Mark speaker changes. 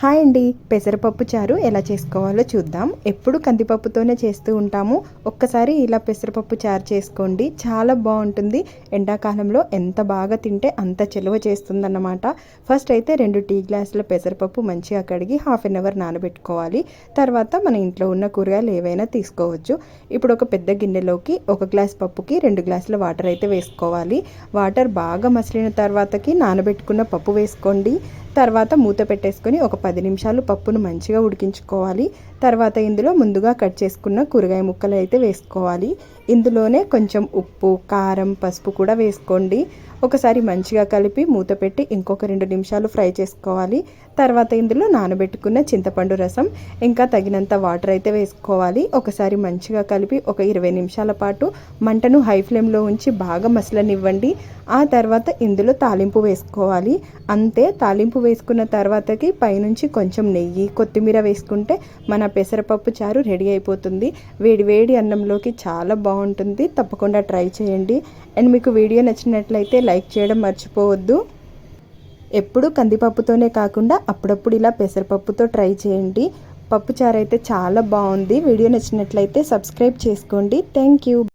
Speaker 1: Hi అండి. పెసరపప్పు చారు ఎలా చేసుకోవాలో చూద్దాం. ఎప్పుడు కందిపప్పుతోనే చేస్తూ ఉంటాము. ఒక్కసారి ఇలా పెసరపప్పు చారు చేసుకోండి. చాలా బాగుంటుంది. ఎండాకాలంలో ఎంత బాగా తింటే అంత చెలువ చేస్తుందన్నమాట. ఫస్ట్ అయితే రెండు టీ గ్లాసుల పెసరపప్పు మంచిగా కడిగి హాఫ్ అన్ అవర్ నానబెట్టుకోవాలి. తర్వాత మన ఇంట్లో ఉన్న కూరగాయలు ఏవైనా తీసుకోవచ్చు. ఇప్పుడు ఒక పెద్ద గిన్నెలోకి ఒక గ్లాస్ పప్పుకి రెండు గ్లాసుల వాటర్ అయితే వేసుకోవాలి. వాటర్ బాగా మసిలిన తర్వాతకి నానబెట్టుకున్న పప్పు వేసుకోండి. తర్వాత మూత పెట్టేసుకొని ఒక పది నిమిషాలు పప్పును మంచిగా ఉడికించుకోవాలి. తర్వాత ఇందులో ముందుగా కట్ చేసుకున్న కూరగాయ ముక్కలు అయితే వేసుకోవాలి. ఇందులోనే కొంచెం ఉప్పు కారం పసుపు కూడా వేసుకోండి. ఒకసారి మంచిగా కలిపి మూత పెట్టి ఇంకొక రెండు నిమిషాలు ఫ్రై చేసుకోవాలి. తర్వాత ఇందులో నానబెట్టుకున్న చింతపండు రసం ఇంకా తగినంత వాటర్ అయితే వేసుకోవాలి. ఒకసారి మంచిగా కలిపి ఒక ఇరవై నిమిషాల పాటు మంటను హై ఫ్లేమ్లో ఉంచి బాగా మసలనివ్వండి. ఆ తర్వాత ఇందులో తాలింపు వేసుకోవాలి. అంతే తాలింపు వేసుకున్న తర్వాతకి పైనుంచి కొంచెం నెయ్యి కొత్తిమీర వేసుకుంటే మన పెసరపప్పు చారు రెడీ అయిపోతుంది. వేడి వేడి అన్నంలోకి చాలా బాగుంటుంది. తప్పకుండా ట్రై చేయండి. అండ్ మీకు వీడియో నచ్చినట్లయితే లైక్ చేయడం మర్చిపోవద్దు. ఎప్పుడు కందిపప్పుతోనే కాకుండా అప్పుడప్పుడు ఇలా పెసరపప్పుతో ట్రై చేయండి. పప్పు చారు అయితే చాలా బాగుంది. వీడియో నచ్చినట్లయితే సబ్స్క్రైబ్ చేసుకోండి. Thank you.